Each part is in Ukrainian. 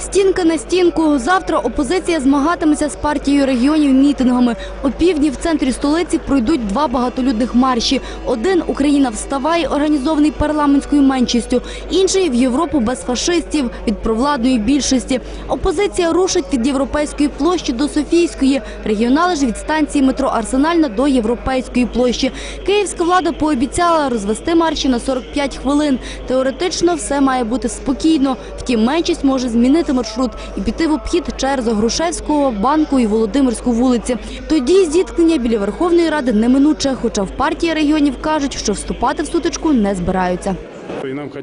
Стінка на стінку. Завтра опозиція змагатиметься з партією регіонів мітингами. О півдні в центрі столиці пройдуть два багатолюдних марші. Один Україна вставай, організований парламентською меншістю. Інший в Європу без фашистів від провладної більшості. Опозиція рушить від європейської площі до Софійської. Регіонали ж від станції метро Арсенальна до європейської площі. Київська влада пообіцяла розвести марші на 45 хвилин. Теоретично все має бути спокійно. Втім, меншість може змінити маршрут і піти в обхід через Грушевського, банку і Володимирську вулиці. Тоді зіткнення біля Верховної Ради неминуче, хоча в партії регіонів кажуть, що вступати в сутичку не збираються.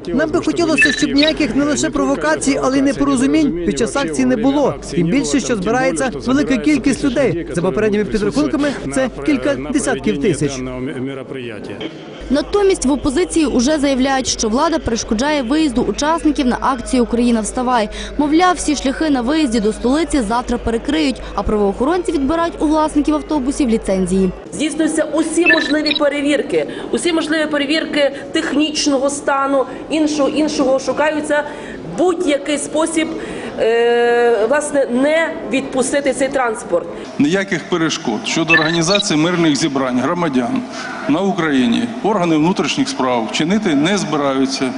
Нам би хотілося, щоб ніяких не лише провокацій, але й непорозумінь під час акції не було. Тим більше, що збирається велика кількість людей. За попередніми підрахунками, це кілька десятків тисяч. Натомість в опозиції уже заявляють, що влада перешкоджає виїзду учасників на акцію Україна вставай. Мовляв, всі шляхи на виїзді до столиці завтра перекриють, а правоохоронці відбирають у власників автобусів ліцензії. Здійснюються усі можливі перевірки, усі можливі перевірки технічного стану, іншого іншого шукаються будь-який спосіб. е, Власне, не відпустити цей транспорт. ніяких перешкод щодо організації мирних зібрань громадян на Україні органи внутрішніх справ чинити не збираються.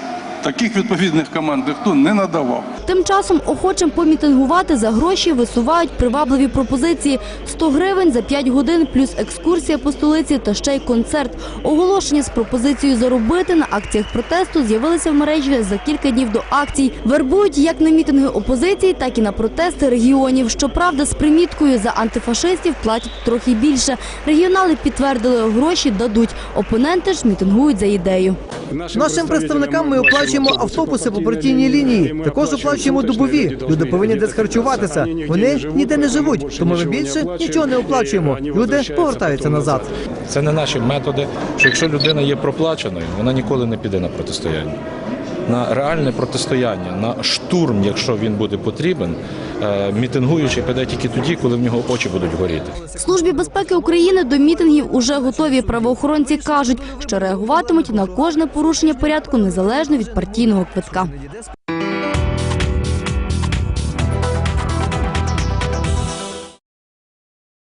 Таких відповідних команд ніхто не надавав. Тим часом охочим помітингувати за гроші висувають привабливі пропозиції: 100 гривень за 5 годин, плюс екскурсія по столиці та ще й концерт. Оголошення з пропозицією заробити на акціях протесту з'явилися в мережі за кілька днів до акцій. Вербують як на мітинги опозиції, так і на протести регіонів. Щоправда, з приміткою за антифашистів платять трохи більше. Регіонали підтвердили, гроші дадуть. Опоненти ж мітингують за ідею. Нашим представникам ми оплачуємо автобуси по партійній лінії. Також оплачуємо добові. Люди повинні десь харчуватися. Вони ніде не живуть, тому ми більше нічого не оплачуємо. Люди повертаються назад. Це не наші методи. Що якщо людина є проплаченою, вона ніколи не піде на протистояння. На реальне протистояння, на штурм, якщо він буде потрібен, е, мітингуючий піде тільки тоді, коли в нього очі будуть горіти. Службі безпеки України до мітингів уже готові. Правоохоронці кажуть, що реагуватимуть на кожне порушення порядку незалежно від партійного квитка.